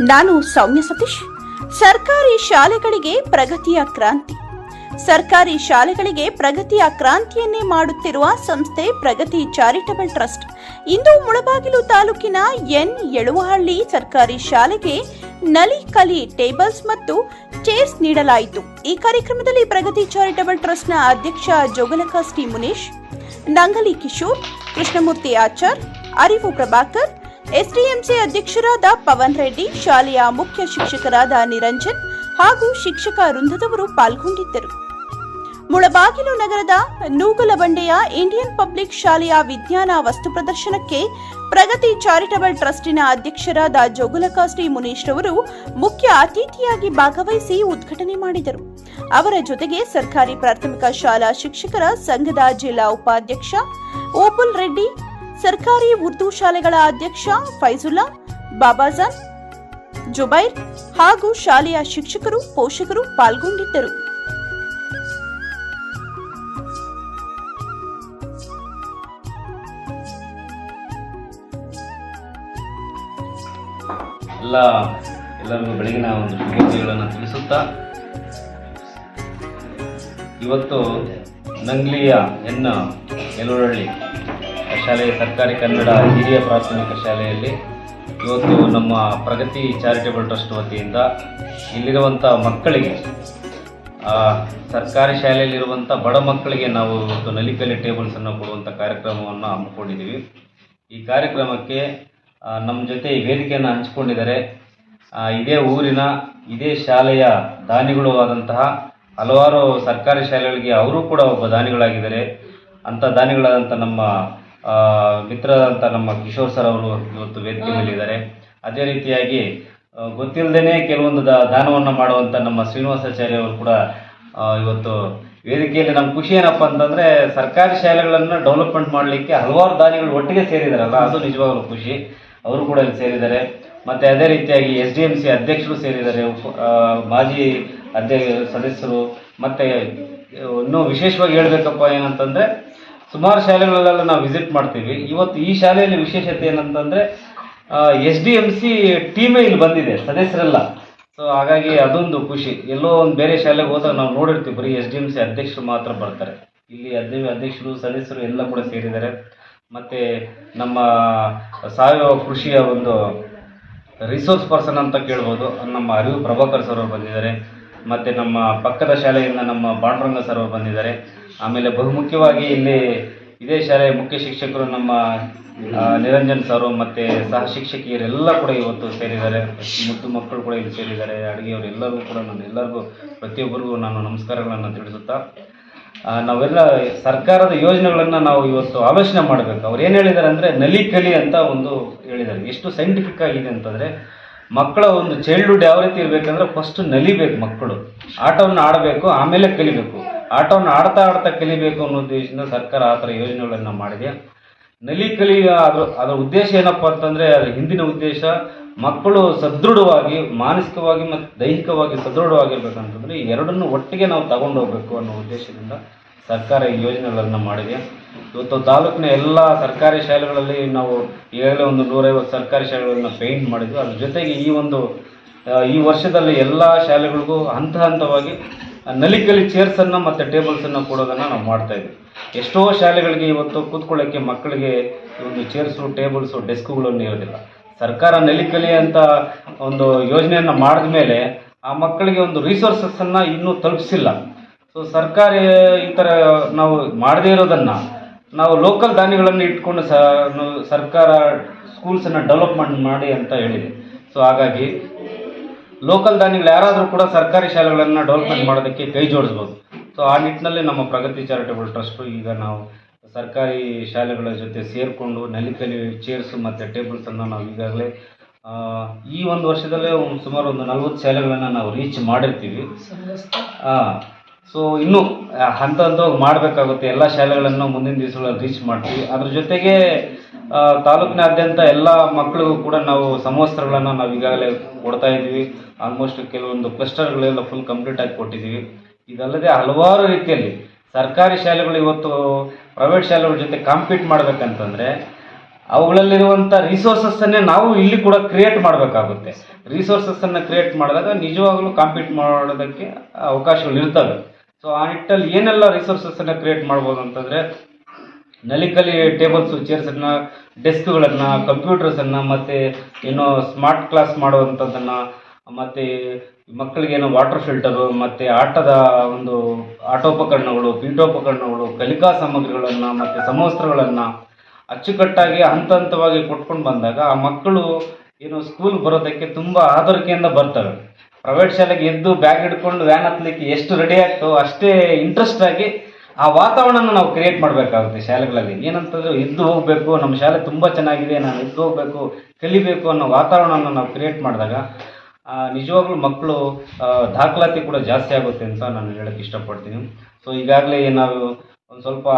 ನಾನು ಸೌಮ್ಯ ಸತೀಶ್. ಸರ್ಕಾರಿ ಶಾಲೆಗಳಿಗೆ ಪ್ರಗತಿಯ ಕ್ರಾಂತಿ. ಸರ್ಕಾರಿ ಶಾಲೆಗಳಿಗೆ ಪ್ರಗತಿಯ ಕ್ರಾಂತಿಯನ್ನೇ ಮಾಡುತ್ತಿರುವ ಸಂಸ್ಥೆ ಪ್ರಗತಿ ಚಾರಿಟಬಲ್ ಟ್ರಸ್ಟ್. ಇಂದು ಮುಳಬಾಗಿಲು ತಾಲೂಕಿನ ಎನ್ ಎಳುವಹಳ್ಳಿ ಸರ್ಕಾರಿ ಶಾಲೆಗೆ ನಲಿ ಕಲಿ ಟೇಬಲ್ಸ್ ಮತ್ತು ಚೇರ್ಸ್ ನೀಡಲಾಯಿತು. ಈ ಕಾರ್ಯಕ್ರಮದಲ್ಲಿ ಪ್ರಗತಿ ಚಾರಿಟಬಲ್ ಟ್ರಸ್ಟ್ನ ಅಧ್ಯಕ್ಷ ಜೋಗಲಕಾಸ್ಟಿ ಮುನೇಶ್, ನಂಗಲಿ ಕಿಶೋರ್, ಕೃಷ್ಣಮೂರ್ತಿ ಆಚಾರ್, ಅರಿವು ಪ್ರಭಾಕರ್ ಎಸ್ಡಿಎಂಸಿ ಅಧ್ಯಕ್ಷರಾದ ಪವನ್ ರೆಡ್ಡಿ, ಶಾಲೆಯ ಮುಖ್ಯ ಶಿಕ್ಷಕರಾದ ನಿರಂಜನ್ ಹಾಗೂ ಶಿಕ್ಷಕ ವೃಂದದವರು ಪಾಲ್ಗೊಂಡಿದ್ದರು. ಮುಳಬಾಗಿಲು ನಗರದ ನೂಗಲಬಂಡೆಯ ಇಂಡಿಯನ್ ಪಬ್ಲಿಕ್ ಶಾಲೆಯ ವಿಜ್ಞಾನ ವಸ್ತು ಪ್ರದರ್ಶನಕ್ಕೆ ಪ್ರಗತಿ ಚಾರಿಟಬಲ್ ಟ್ರಸ್ಟಿನ ಅಧ್ಯಕ್ಷರಾದ ಜೋಗುಲಕಾಸ್ಟಿ ಮುನೀಶ್ ಅವರು ಮುಖ್ಯ ಅತಿಥಿಯಾಗಿ ಭಾಗವಹಿಸಿ ಉದ್ಘಾಟನೆ ಮಾಡಿದರು. ಅವರ ಜೊತೆಗೆ ಸರ್ಕಾರಿ ಪ್ರಾಥಮಿಕ ಶಾಲಾ ಶಿಕ್ಷಕರ ಸಂಘದ ಜಿಲ್ಲಾ ಉಪಾಧ್ಯಕ್ಷ ಓಪುಲ್ ರೆಡ್ಡಿ ಸರ್ಕಾರಿ ಉರ್ದು ಶಾಲೆಗಳ ಅಧ್ಯಕ್ಷ ಫೈಜುಲ್ಲಾ ಬಾಬಾಜಾನ್ ಜುಬೈರ್ ಹಾಗೂ ಶಾಲೆಯ ಶಿಕ್ಷಕರು, ಪೋಷಕರು ಪಾಲ್ಗೊಂಡಿದ್ದರು. ಎಲ್ಲ, ಎಲ್ಲರಿಗೂ ಬೆಳಗಿನ ಒಂದು ಶುಭೋದಯಗಳನ್ನು ತಿಳಿಸುತ್ತಾ, ಇವತ್ತು ನಂಗ್ಲಿಯ ಎನ್ನ ಯಲುರಳ್ಳಿ ಶಾಲೆಯ ಸರ್ಕಾರಿ ಕನ್ನಡ ಹಿರಿಯ ಪ್ರಾಥಮಿಕ ಶಾಲೆಯಲ್ಲಿ ಇವತ್ತು ನಮ್ಮ ಪ್ರಗತಿ ಚಾರಿಟೇಬಲ್ ಟ್ರಸ್ಟ್ ವತಿಯಿಂದ ಇಲ್ಲಿರುವಂಥ ಮಕ್ಕಳಿಗೆ ಸರ್ಕಾರಿ ಶಾಲೆಯಲ್ಲಿರುವಂಥ ಬಡ ಮಕ್ಕಳಿಗೆ ನಾವು ಇವತ್ತು ನಲಿಕಲಿ ಟೇಬಲ್ಸನ್ನು ಕೊಡುವಂಥ ಕಾರ್ಯಕ್ರಮವನ್ನು ಹಮ್ಮಿಕೊಂಡಿದ್ದೀವಿ. ಈ ಕಾರ್ಯಕ್ರಮಕ್ಕೆ ನಮ್ಮ ಜೊತೆ ಈ ವೇದಿಕೆಯನ್ನು ಹಂಚಿಕೊಂಡಿದ್ದಾರೆ. ಇದೇ ಊರಿನ, ಇದೇ ಶಾಲೆಯ ದಾನಿಗಳು ಆದಂತಹ ಹಲವಾರು ಸರ್ಕಾರಿ ಶಾಲೆಗಳಿಗೆ ಅವರು ಕೂಡ ಒಬ್ಬ ದಾನಿಗಳಾಗಿದ್ದಾರೆ. ಅಂಥ ದಾನಿಗಳಾದಂಥ ನಮ್ಮ ಮಿತ್ರರಾದಂಥ ನಮ್ಮ ಕಿಶೋರ್ ಸರ್ ಅವರು ಇವತ್ತು ವೇದಿಕೆ ಮೇಲಿದ್ದಾರೆ. ಅದೇ ರೀತಿಯಾಗಿ ಗೊತ್ತಿಲ್ಲದೇನೆ ಕೆಲವೊಂದು ದಾನವನ್ನು ಮಾಡುವಂಥ ನಮ್ಮ ಶ್ರೀನಿವಾಸಾಚಾರ್ಯ ಅವರು ಕೂಡ ಇವತ್ತು ವೇದಿಕೆಯಲ್ಲಿ ನಮ್ಮ ಖುಷಿ ಏನಪ್ಪ ಅಂತಂದರೆ ಸರ್ಕಾರಿ ಶಾಲೆಗಳನ್ನು ಡೆವಲಪ್ಮೆಂಟ್ ಮಾಡಲಿಕ್ಕೆ ಹಲವಾರು ದಾನಿಗಳು ಒಟ್ಟಿಗೆ ಸೇರಿದಾರಲ್ಲ ಅದು ನಿಜವಾಗ್ಲೂ ಖುಷಿ. ಅವರು ಕೂಡ ಇಲ್ಲಿ ಸೇರಿದ್ದಾರೆ. ಮತ್ತು ಅದೇ ರೀತಿಯಾಗಿ ಎಸ್ ಡಿ ಎಂ ಸಿ ಅಧ್ಯಕ್ಷರು ಸೇರಿದ್ದಾರೆ ಮಾಜಿ ಅಧ್ಯ ಸದಸ್ಯರು. ಮತ್ತು ಇನ್ನೂ ವಿಶೇಷವಾಗಿ ಹೇಳಬೇಕಪ್ಪ ಏನಂತಂದರೆ ಸುಮಾರು ಶಾಲೆಗಳಲ್ಲೆಲ್ಲ ನಾವು ವಿಸಿಟ್ ಮಾಡ್ತೀವಿ. ಇವತ್ತು ಈ ಶಾಲೆಯಲ್ಲಿ ವಿಶೇಷತೆ ಏನಂತಂದ್ರೆ ಎಸ್ ಡಿ ಎಂ ಸಿ ಟೀಮೇ ಇಲ್ಲಿ ಬಂದಿದೆ, ಸದಸ್ಯರೆಲ್ಲ. ಸೊ ಹಾಗಾಗಿ ಅದೊಂದು ಖುಷಿ. ಎಲ್ಲೋ ಒಂದು ಬೇರೆ ಶಾಲೆಗೆ ಹೋದಾಗ ನಾವು ನೋಡಿರ್ತೀವಿ, ಬರೀ ಎಸ್ ಡಿ ಎಂ ಸಿ ಅಧ್ಯಕ್ಷರು ಮಾತ್ರ ಬರ್ತಾರೆ. ಇಲ್ಲಿ ಅಧ್ಯ ಅಧ್ಯಕ್ಷರು, ಸದಸ್ಯರು ಎಲ್ಲ ಕೂಡ ಸೇರಿದ್ದಾರೆ. ಮತ್ತು ನಮ್ಮ ಸಾವಯವ ಕೃಷಿಯ ಒಂದು ರಿಸೋರ್ಸ್ ಪರ್ಸನ್ ಅಂತ ಕೇಳ್ಬೋದು. ನಮ್ಮ ಅರಿವು ಪ್ರಭಾಕರ್ ಸರ್ ಅವರು ಬಂದಿದ್ದಾರೆ. ಮತ್ತು ನಮ್ಮ ಪಕ್ಕದ ಶಾಲೆಯಿಂದ ನಮ್ಮ ಬಾಣರಂಗ ಸರ್ ಅವರು ಬಂದಿದ್ದಾರೆ. ಆಮೇಲೆ ಬಹುಮುಖ್ಯವಾಗಿ ಇಲ್ಲಿ ಇದೇ ಶಾಲೆಯ ಮುಖ್ಯ ಶಿಕ್ಷಕರು ನಮ್ಮ ನಿರಂಜನ್ ಸರ್ ಮತ್ತು ಸಹ ಶಿಕ್ಷಕಿಯರೆಲ್ಲ ಕೂಡ ಇವತ್ತು ಸೇರಿದ್ದಾರೆ. ಮುದ್ದು ಮಕ್ಕಳು ಕೂಡ ಇಲ್ಲಿ ಸೇರಿದ್ದಾರೆ. ಅಡುಗೆಯವರು ಎಲ್ಲರಿಗೂ ಕೂಡ ನಾನು ಎಲ್ಲರಿಗೂ, ಪ್ರತಿಯೊಬ್ಬರಿಗೂ ನಾನು ನಮಸ್ಕಾರಗಳನ್ನು ತಿಳಿಸುತ್ತಾ ನಾವೆಲ್ಲ ಸರ್ಕಾರದ ಯೋಜನೆಗಳನ್ನು ನಾವು ಇವತ್ತು ಆಲೋಚನೆ ಮಾಡಬೇಕು. ಅವ್ರು ಏನು ಹೇಳಿದ್ದಾರೆ ಅಂದರೆ ನಲಿ ಕಲಿ ಅಂತ ಒಂದು ಹೇಳಿದ್ದಾರೆ. ಎಷ್ಟು ಸೈಂಟಿಫಿಕ್ ಆಗಿದೆ ಅಂತಂದರೆ, ಮಕ್ಕಳ ಒಂದು ಚೈಲ್ಡ್ಹುಡ್ ಯಾವ ರೀತಿ ಇರಬೇಕಂದ್ರೆ ಫಸ್ಟ್ ನಲಿಬೇಕು ಮಕ್ಕಳು. ಆಟವನ್ನು ಆಡಬೇಕು, ಆಮೇಲೆ ಕಲಿಬೇಕು. ಆಟವನ್ನು ಆಡ್ತಾ ಆಡ್ತಾ ಕಲಿಬೇಕು ಅನ್ನೋ ಉದ್ದೇಶದಿಂದ ಸರ್ಕಾರ ಆ ಥರ ಯೋಜನೆಗಳನ್ನು ಮಾಡಿದೆ. ನಲಿ ಕಲಿ ಅದರ ಅದರ ಉದ್ದೇಶ ಏನಪ್ಪ ಅಂತಂದರೆ ಅದರ ಹಿಂದಿನ ಉದ್ದೇಶ ಮಕ್ಕಳು ಸದೃಢವಾಗಿ, ಮಾನಸಿಕವಾಗಿ ಮತ್ತು ದೈಹಿಕವಾಗಿ ಸದೃಢವಾಗಿರ್ಬೇಕಂತಂದರೆ ಎರಡನ್ನು ಒಟ್ಟಿಗೆ ನಾವು ತಗೊಂಡು ಹೋಗ್ಬೇಕು ಅನ್ನೋ ಉದ್ದೇಶದಿಂದ ಸರ್ಕಾರ ಈ ಯೋಜನೆಗಳನ್ನು ಮಾಡಿದೆ. ಇವತ್ತು ತಾಲೂಕಿನ ಎಲ್ಲ ಸರ್ಕಾರಿ ಶಾಲೆಗಳಲ್ಲಿ ನಾವು ಈಗಾಗಲೇ ಒಂದು ನೂರೈವತ್ತು ಸರ್ಕಾರಿ ಶಾಲೆಗಳನ್ನು ಪೇಂಟ್ ಮಾಡಿದ್ವಿ. ಅದ್ರ ಜೊತೆಗೆ ಈ ಒಂದು ಈ ವರ್ಷದಲ್ಲಿ ಎಲ್ಲ ಶಾಲೆಗಳಿಗೂ ಹಂತ ಹಂತವಾಗಿ ನಲಿಕಲಿ ಚೇರ್ಸನ್ನು ಮತ್ತು ಟೇಬಲ್ಸನ್ನು ಕೊಡೋದನ್ನು ನಾವು ಮಾಡ್ತಾ ಇದ್ದೀವಿ ಎಷ್ಟೋ ಶಾಲೆಗಳಿಗೆ ಇವತ್ತು ಕೂತ್ಕೊಳ್ಳೋಕ್ಕೆ ಮಕ್ಕಳಿಗೆ ಒಂದು ಚೇರ್ಸು ಟೇಬಲ್ಸು ಡೆಸ್ಕ್ಗಳನ್ನು ಇರೋದಿಲ್ಲ. ಸರ್ಕಾರ ನಲಿಕಲಿ ಅಂತ ಒಂದು ಯೋಜನೆಯನ್ನು ಮಾಡಿದ ಮೇಲೆ ಆ ಮಕ್ಕಳಿಗೆ ಒಂದು ರಿಸೋರ್ಸಸ್ಸನ್ನು ಇನ್ನೂ ತಲುಪಿಸಿಲ್ಲ. ಸೊ ಸರ್ಕಾರ ಈ ಥರ ನಾವು ಮಾಡದೇ ಇರೋದನ್ನು ನಾವು ಲೋಕಲ್ ದಾನಿಗಳನ್ನು ಇಟ್ಕೊಂಡು ಸರ್ಕಾರ ಸ್ಕೂಲ್ಸನ್ನು ಡೆವಲಪ್ಮೆಂಟ್ ಮಾಡಿ ಅಂತ ಹೇಳಿದೆ. ಸೊ ಹಾಗಾಗಿ ಲೋಕಲ್ ದಾನಿಗಳು ಯಾರಾದರೂ ಕೂಡ ಸರ್ಕಾರಿ ಶಾಲೆಗಳನ್ನು ಡೆವಲಪ್ಮೆಂಟ್ ಮಾಡೋದಕ್ಕೆ ಕೈ ಜೋಡಿಸ್ಬೋದು. ಸೊ ಆ ನಿಟ್ಟಿನಲ್ಲಿ ನಮ್ಮ ಪ್ರಗತಿ ಚಾರಿಟಬಲ್ ಟ್ರಸ್ಟು ಈಗ ನಾವು ಸರ್ಕಾರಿ ಶಾಲೆಗಳ ಜೊತೆ ಸೇರಿಕೊಂಡು ನಲಿಕಲಿ ಚೇರ್ಸ್ ಮತ್ತು ಟೇಬಲ್ಸನ್ನು ನಾವು ಈಗಾಗಲೇ ಈ ಒಂದು ವರ್ಷದಲ್ಲೇ ಒಂದು ಸುಮಾರು ಒಂದು ನಲ್ವತ್ತು ಶಾಲೆಗಳನ್ನು ನಾವು ರೀಚ್ ಮಾಡಿರ್ತೀವಿ. ಸೊ ಇನ್ನೂ ಹಂತ ಹಂತವಾಗಿ ಮಾಡಬೇಕಾಗುತ್ತೆ. ಎಲ್ಲ ಶಾಲೆಗಳನ್ನು ಮುಂದಿನ ದಿವಸಗಳಲ್ಲಿ ರೀಚ್ ಮಾಡ್ತೀವಿ. ಅದ್ರ ಜೊತೆಗೆ ತಾಲೂಕಿನಾದ್ಯಂತ ಎಲ್ಲ ಮಕ್ಕಳಿಗೂ ಕೂಡ ನಾವು ಸಮವಸ್ತ್ರಗಳನ್ನು ನಾವು ಈಗಾಗಲೇ ಕೊಡ್ತಾ ಇದ್ದೀವಿ. ಆಲ್ಮೋಸ್ಟ್ ಕೆಲವೊಂದು ಕ್ಲಸ್ಟರ್ಗಳೆಲ್ಲ ಫುಲ್ ಕಂಪ್ಲೀಟ್ ಆಗಿ ಕೊಟ್ಟಿದ್ದೀವಿ. ಇದಲ್ಲದೆ ಹಲವಾರು ರೀತಿಯಲ್ಲಿ ಸರ್ಕಾರಿ ಶಾಲೆಗಳು ಇವತ್ತು ಪ್ರೈವೇಟ್ ಶಾಲೆಗಳ ಜೊತೆ ಕಾಂಪೀಟ್ ಮಾಡಬೇಕಂತಂದರೆ ಅವುಗಳಲ್ಲಿರುವಂಥ ರಿಸೋರ್ಸಸ್ಸನ್ನೇ ನಾವು ಇಲ್ಲಿ ಕೂಡ ಕ್ರಿಯೇಟ್ ಮಾಡಬೇಕಾಗುತ್ತೆ. ರಿಸೋರ್ಸಸ್ಸನ್ನು ಕ್ರಿಯೇಟ್ ಮಾಡಿದಾಗ ನಿಜವಾಗ್ಲೂ ಕಾಂಪೀಟ್ ಮಾಡೋದಕ್ಕೆ ಅವಕಾಶಗಳು ಇರ್ತವೆ. ಸೊ ಆ ನಿಟ್ಟಲ್ಲಿ ಏನೆಲ್ಲ ರಿಸೋರ್ಸಸ್ಸನ್ನು ಕ್ರಿಯೇಟ್ ಮಾಡ್ಬೋದು ಅಂತಂದರೆ ನಲಿಕಲಿ ಟೇಬಲ್ಸು ಚೇರ್ಸನ್ನು ಡೆಸ್ಕ್ಗಳನ್ನು ಕಂಪ್ಯೂಟರ್ಸನ್ನು ಮತ್ತು ಏನು ಸ್ಮಾರ್ಟ್ ಕ್ಲಾಸ್ ಮಾಡುವಂಥದ್ದನ್ನು, ಮತ್ತು ಮಕ್ಕಳಿಗೆ ಏನೋ ವಾಟರ್ ಫಿಲ್ಟರು ಮತ್ತು ಆಟದ ಒಂದು ಆಟೋಪಕರಣಗಳು, ಪೀಠೋಪಕರಣಗಳು, ಕಲಿಕಾ ಸಾಮಗ್ರಿಗಳನ್ನು, ಮತ್ತು ಸಮವಸ್ತ್ರಗಳನ್ನು ಅಚ್ಚುಕಟ್ಟಾಗಿ ಹಂತ ಹಂತವಾಗಿ ಕೊಟ್ಕೊಂಡು ಬಂದಾಗ ಆ ಮಕ್ಕಳು ಏನು ಸ್ಕೂಲ್ ಬರೋದಕ್ಕೆ ತುಂಬ ಆದರಿಕೆಯಿಂದ ಬರ್ತವೆ ಪ್ರೈವೇಟ್ ಶಾಲೆಗೆ ಎದ್ದು ಬ್ಯಾಗ್ ಹಿಡ್ಕೊಂಡು ವ್ಯಾನ್ ಹತ್ತಲಿಕ್ಕೆ ಎಷ್ಟು ರೆಡಿ ಆಗ್ತೋ ಅಷ್ಟೇ ಇಂಟ್ರೆಸ್ಟ್ ಆಗಿ ಆ ವಾತಾವರಣನ ನಾವು ಕ್ರಿಯೇಟ್ ಮಾಡಬೇಕಾಗುತ್ತೆ ಶಾಲೆಗಳಲ್ಲಿ. ಏನಂತಂದ್ರೆ ಎದ್ದು ಹೋಗಬೇಕು, ನಮ್ಮ ಶಾಲೆ ತುಂಬ ಚೆನ್ನಾಗಿದೆ, ನಾನು ಎದ್ದು ಹೋಗಬೇಕು, ಕಲಿಬೇಕು ಅನ್ನೋ ವಾತಾವರಣವನ್ನು ನಾವು ಕ್ರಿಯೇಟ್ ಮಾಡಿದಾಗ ನಿಜವಾಗ್ಲೂ ಮಕ್ಕಳು ದಾಖಲಾತಿ ಕೂಡ ಜಾಸ್ತಿ ಆಗುತ್ತೆ ಅಂತ ನಾನು ಹೇಳಕ್ಕೆ ಇಷ್ಟಪಡ್ತೀನಿ. ಸೊ ಈಗಾಗಲೇ ನಾವು ಒಂದು ಸ್ವಲ್ಪ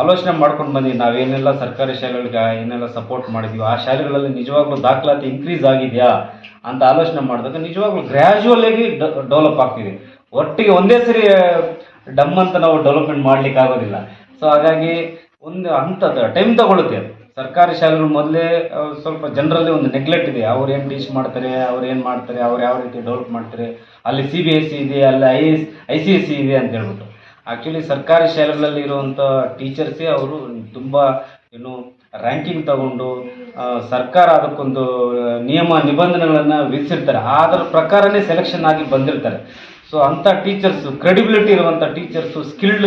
ಆಲೋಚನೆ ಮಾಡ್ಕೊಂಡು ಬಂದ್ವಿ. ನಾವೇನೆಲ್ಲ ಸರ್ಕಾರಿ ಶಾಲೆಗಳಿಗೆ ಏನೆಲ್ಲ ಸಪೋರ್ಟ್ ಮಾಡಿದ್ವಿ, ಆ ಶಾಲೆಗಳಲ್ಲಿ ನಿಜವಾಗ್ಲೂ ದಾಖಲಾತಿ ಇನ್ಕ್ರೀಸ್ ಆಗಿದೆಯಾ ಅಂತ ಆಲೋಚನೆ ಮಾಡಿದಾಗ ನಿಜವಾಗ್ಲೂ ಗ್ರ್ಯಾಜುವಲ್ ಆಗಿ ಡೆವಲಪ್ ಆಗ್ತಿದೆ. ಒಟ್ಟಿಗೆ ಒಂದೇ ಸರಿ ಡಮ್ ಅಂತ ನಾವು ಡೆವಲಪ್ಮೆಂಟ್ ಮಾಡ್ಲಿಕ್ಕೆ ಆಗೋದಿಲ್ಲ. ಸೊ ಹಾಗಾಗಿ ಒಂದು ಹಂತದ ಟೈಮ್ ತಗೊಳುತ್ತೆ. ಸರ್ಕಾರಿ ಶಾಲೆಗಳು ಮೊದಲೇ ಸ್ವಲ್ಪ ಜನರಲ್ಲಿ ಒಂದು ನೆಗ್ಲೆಕ್ಟ್ ಇದೆ. ಅವ್ರು ಏನು ಟೀಚ್ ಮಾಡ್ತಾರೆ, ಅವ್ರು ಏನು ಮಾಡ್ತಾರೆ, ಅವ್ರು ಯಾವ ರೀತಿ ಡೆವಲಪ್ ಮಾಡ್ತಾರೆ, ಅಲ್ಲಿ ಸಿ ಬಿ ಎಸ್ ಸಿ ಇದೆ, ಅಲ್ಲಿ I S I C S C ಇದೆ ಅಂತ ಹೇಳ್ಬಿಟ್ಟು. ಆ್ಯಕ್ಚುಲಿ ಸರ್ಕಾರಿ ಶಾಲೆಗಳಲ್ಲಿ ಇರುವಂಥ ಟೀಚರ್ಸೇ ಅವರು ತುಂಬ, ಏನು ರ್ಯಾಂಕಿಂಗ್ ತಗೊಂಡು ಸರ್ಕಾರ ಅದಕ್ಕೊಂದು ನಿಯಮ ನಿಬಂಧನೆಗಳನ್ನು ವಿಧಿಸಿರ್ತಾರೆ. ಅದರ ಪ್ರಕಾರನೇ ಸೆಲೆಕ್ಷನ್ ಆಗಿ ಬಂದಿರ್ತಾರೆ. ಸೊ ಅಂಥ ಟೀಚರ್ಸ್ ಕ್ರೆಡಿಬಿಲಿಟಿ ಇರುವಂಥ ಟೀಚರ್ಸು ಸ್ಕಿಲ್ಡ್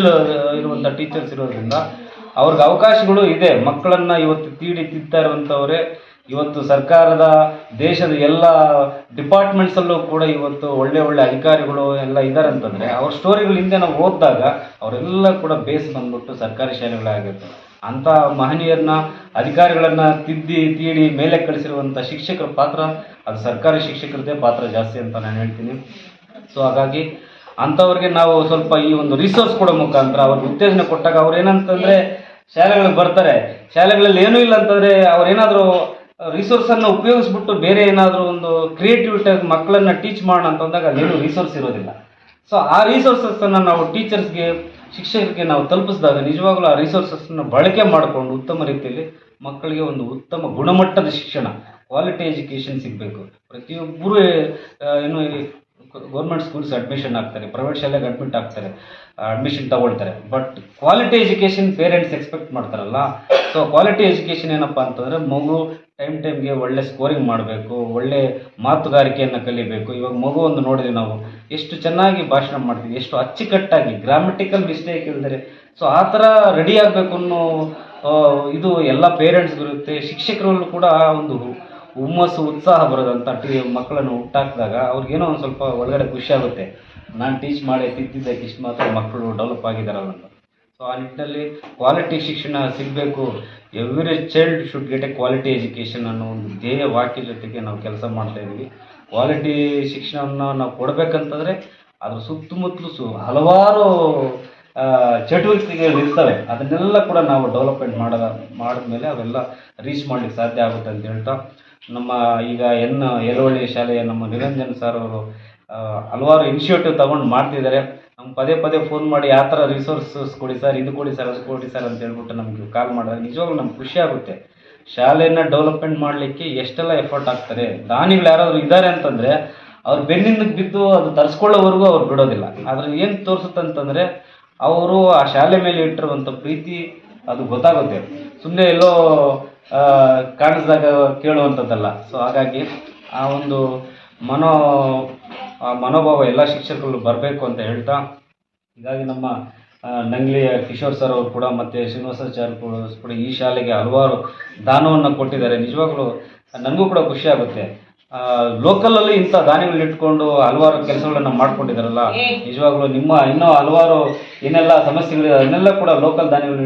ಇರುವಂಥ ಟೀಚರ್ಸ್ ಇರೋದ್ರಿಂದ ಅವ್ರಿಗೆ ಅವಕಾಶಗಳು ಇದೆ. ಮಕ್ಕಳನ್ನು ಇವತ್ತು ತೀಡಿ ತಿಂತಾ ಇರುವಂಥವರೇ, ಇವತ್ತು ಸರ್ಕಾರದ, ದೇಶದ ಎಲ್ಲ ಡಿಪಾರ್ಟ್ಮೆಂಟ್ಸಲ್ಲೂ ಕೂಡ ಇವತ್ತು ಒಳ್ಳೆ ಒಳ್ಳೆ ಅಧಿಕಾರಿಗಳು ಎಲ್ಲ ಇದ್ದಾರೆ ಅಂತಂದರೆ, ಅವ್ರ ಸ್ಟೋರಿಗಳು ಹಿಂದೆ ನಾವು ಓದಿದಾಗ ಅವರೆಲ್ಲ ಕೂಡ ಬೇಸ್ ಬಂದ್ಬಿಟ್ಟು ಸರ್ಕಾರಿ ಶಾಲೆಗಳಾಗಿರುತ್ತೆ ಅಂಥ ಮಹನೀಯರನ್ನ, ಅಧಿಕಾರಿಗಳನ್ನು ತಿದ್ದಿ, ತೀಡಿ ಮೇಲೆ ಕಳಿಸಿರುವಂಥ ಶಿಕ್ಷಕರ ಪಾತ್ರ, ಅದು ಸರ್ಕಾರಿ ಶಿಕ್ಷಕರದೇ ಪಾತ್ರ ಜಾಸ್ತಿ ಅಂತ ನಾನು ಹೇಳ್ತೀನಿ. ಸೊ ಹಾಗಾಗಿ ಅಂಥವ್ರಿಗೆ ನಾವು ಸ್ವಲ್ಪ ಈ ಒಂದು ರಿಸೋರ್ಸ್ ಕೊಡೋ ಮುಖಾಂತರ ಅವ್ರಿಗೆ ಉತ್ತೇಜನ ಕೊಟ್ಟಾಗ ಅವ್ರು ಏನಂತಂದ್ರೆ ಶಾಲೆಗಳಿಗೆ ಬರ್ತಾರೆ. ಶಾಲೆಗಳಲ್ಲಿ ಏನೂ ಇಲ್ಲ ಅಂತಂದ್ರೆ ಅವ್ರೇನಾದರೂ ರಿಸೋರ್ಸನ್ನು ಉಪಯೋಗಿಸ್ಬಿಟ್ಟು ಬೇರೆ ಏನಾದರೂ ಒಂದು ಕ್ರಿಯೇಟಿವಿಟಿ ಮಕ್ಕಳನ್ನು ಟೀಚ್ ಮಾಡೋಣ ಅಂತಂದಾಗ ಅದೇನು ರಿಸೋರ್ಸ್ ಇರೋದಿಲ್ಲ. ಸೊ ಆ ರಿಸೋರ್ಸಸ್ಸನ್ನು ನಾವು ಟೀಚರ್ಸ್ಗೆ ಶಿಕ್ಷಕರಿಗೆ ನಾವು ತಲುಪಿಸಿದಾಗ ನಿಜವಾಗ್ಲೂ ಆ ರಿಸೋರ್ಸಸ್ಸನ್ನು ಬಳಕೆ ಮಾಡಿಕೊಂಡು ಉತ್ತಮ ರೀತಿಯಲ್ಲಿ ಮಕ್ಕಳಿಗೆ ಒಂದು ಉತ್ತಮ ಗುಣಮಟ್ಟದ ಶಿಕ್ಷಣ ಕ್ವಾಲಿಟಿ ಎಜುಕೇಷನ್ ಸಿಗಬೇಕು. ಪ್ರತಿಯೊಬ್ಬರು ಏನು ಗೌರ್ಮೆಂಟ್ ಸ್ಕೂಲ್ಸ್ ಅಡ್ಮಿಷನ್ ಆಗ್ತಾರೆ ಪ್ರೈವೇಟ್ ಶಾಲೆಗೆ ಅಡ್ಮಿಟ್ ಆಗ್ತಾರೆ ಅಡ್ಮಿಷನ್ ತಗೊಳ್ತಾರೆ. But quality education parents expect ಮಾಡ್ತಾರಲ್ಲ ಸೊ ಕ್ವಾಲಿಟಿ ಎಜುಕೇಷನ್ ಏನಪ್ಪ ಅಂತಂದರೆ ಮಗು ಟೈಮ್ ಟೈಮ್ಗೆ ಒಳ್ಳೆ ಸ್ಕೋರಿಂಗ್ ಮಾಡಬೇಕು, ಒಳ್ಳೆ ಮಾತುಗಾರಿಕೆಯನ್ನು ಕಲಿಬೇಕು. ಇವಾಗ ಮಗು ಒಂದು ನೋಡಿದ್ವಿ ನಾವು ಎಷ್ಟು ಚೆನ್ನಾಗಿ ಭಾಷಣ ಮಾಡ್ತೀವಿ ಎಷ್ಟು ಅಚ್ಚುಕಟ್ಟಾಗಿ ಗ್ರಾಮೆಟಿಕಲ್ ಮಿಸ್ಟೇಕ್ ಇಲ್ದರೆ ಸೊ ಆ ಥರ ರೆಡಿ ಆಗಬೇಕು ಅನ್ನೋ ಇದು ಎಲ್ಲ ಪೇರೆಂಟ್ಸ್ಗಿರುತ್ತೆ ಶಿಕ್ಷಕರಲ್ಲೂ ಕೂಡ ಆ ಒಂದು ಹುಮ್ಮಸ್ಸು, ಉತ್ಸಾಹ ಬರೋದಂತ ಟಿ ಮಕ್ಕಳನ್ನು ಹುಟ್ಟಾಕಿದಾಗ ಅವ್ರಿಗೇನೋ ಒಂದು ಸ್ವಲ್ಪ ಒಳಗಡೆ ಖುಷಿ ಆಗುತ್ತೆ. ನಾನು ಟೀಚ್ ಮಾಡಿ ತಿದ್ದಿದ್ದಕ್ಕೆ ಇಷ್ಟು ಮಾತ್ರ ಮಕ್ಕಳು ಡೆವಲಪ್ ಆಗಿದ್ದಾರಲ್ಲ ಅಂತ ಸೊ ಆ ನಿಟ್ಟಿನಲ್ಲಿ ಕ್ವಾಲಿಟಿ ಶಿಕ್ಷಣ ಸಿಗಬೇಕು. Every child should get a quality education ಅನ್ನೋ ಒಂದು ಧ್ಯೇಯ ವಾಕ್ಯ ಜೊತೆಗೆ ನಾವು ಕೆಲಸ ಮಾಡ್ತಾ ಇದ್ದೀವಿ ಕ್ವಾಲಿಟಿ ಶಿಕ್ಷಣವನ್ನು ನಾವು ಕೊಡಬೇಕಂತಂದರೆ ಅದ್ರ ಸುತ್ತಮುತ್ತಲು ಸು ಹಲವಾರು ಚಟುವಟಿಕೆಗಳು ಇರ್ತವೆ. ಅದನ್ನೆಲ್ಲ ಕೂಡ ನಾವು ಡೆವಲಪ್ಮೆಂಟ್ ಮಾಡೋದ ಮಾಡಿದ್ಮೇಲೆ ಅವೆಲ್ಲ ರೀಚ್ ಮಾಡ್ಲಿಕ್ಕೆ ಸಾಧ್ಯ ಆಗುತ್ತೆ ಅಂತ ಹೇಳ್ತಾ ನಮ್ಮ ಈಗ ಎನ್ ಯಲವಳ್ಳಿ ಶಾಲೆಯ ನಮ್ಮ ನಿರಂಜನ್ ಸರ್ ಅವರು ಹಲವಾರು ಇನಿಷಿಯೇಟಿವ್ ತಗೊಂಡು ಮಾಡ್ತಿದ್ದಾರೆ. ನಮ್ಗೆ ಪದೇ ಪದೇ ಫೋನ್ ಮಾಡಿ ಯಾವ ಥರ ರಿಸೋರ್ಸಸ್ ಕೊಡಿ ಸರ್ ಇದು ಕೊಡಿ ಸರ್ ಅದು ಕೊಡಿ ಸರ್ ಅಂತ ಹೇಳ್ಬಿಟ್ಟು ನಮಗೆ ಕಾಲ್ ಮಾಡಿದ್ರೆ ನಿಜವಾಗ್ಲೂ ನಮ್ಗೆ ಖುಷಿ ಆಗುತ್ತೆ. ಶಾಲೆಯನ್ನು ಡೆವಲಪ್ಮೆಂಟ್ ಮಾಡಲಿಕ್ಕೆ ಎಷ್ಟೆಲ್ಲ ಎಫರ್ಟ್ ಆಗ್ತಾರೆ ದಾನಿಗಳು ಯಾರಾದರೂ ಇದ್ದಾರೆ ಅಂತಂದರೆ, ಅವ್ರು ಬೆನ್ನಿಂದ ಬಿದ್ದು ಅದು ತರಿಸ್ಕೊಳ್ಳೋವರೆಗೂ ಅವ್ರು ಬಿಡೋದಿಲ್ಲ. ಆದರೆ ಏನು ತೋರಿಸುತ್ತಂತಂದರೆ ಅವರು ಆ ಶಾಲೆ ಮೇಲೆ ಇಟ್ಟಿರುವಂಥ ಪ್ರೀತಿ, ಅದು ಗೊತ್ತಾಗುತ್ತೆ. ಸುಮ್ಮನೆ ಎಲ್ಲೋ ಕಾಣಿಸ್ದಾಗ ಕೇಳುವಂಥದ್ದಲ್ಲ. ಸೊ ಹಾಗಾಗಿ ಆ ಒಂದು ಮನೋ, ಆ ಮನೋಭಾವ ಎಲ್ಲ ಶಿಕ್ಷಕರು ಬರಬೇಕು ಅಂತ ಹೇಳ್ತಾ, ಹೀಗಾಗಿ ನಮ್ಮ ನಂಗ್ಲಿಯ ಕಿಶೋರ್ ಸರ್ ಅವರು ಕೂಡ ಮತ್ತು ಶ್ರೀನಿವಾಸಾಚಾರ್ಯ ಕೂಡ ಈ ಶಾಲೆಗೆ ಹಲವಾರು ದಾನವನ್ನು ಕೊಟ್ಟಿದ್ದಾರೆ. ನಿಜವಾಗ್ಲೂ ನನಗೂ ಕೂಡ ಖುಷಿ ಆಗುತ್ತೆ. ಲೋಕಲಲ್ಲಿ ಇಂಥ ದಾನಿಗಳನ್ನ ಇಟ್ಕೊಂಡು ಹಲವಾರು ಕೆಲಸಗಳನ್ನ ಮಾಡ್ಕೊಂಡಿದ್ದಾರಲ್ಲ, ನಿಜವಾಗ್ಲೂ ನಿಮ್ಮ ಇನ್ನೂ ಹಲವಾರು ಏನೆಲ್ಲ ಸಮಸ್ಯೆಗಳಿದೆ, ಅದನ್ನೆಲ್ಲ ಕೂಡ ಲೋಕಲ್ ಇಟ್ಕೊಂಡು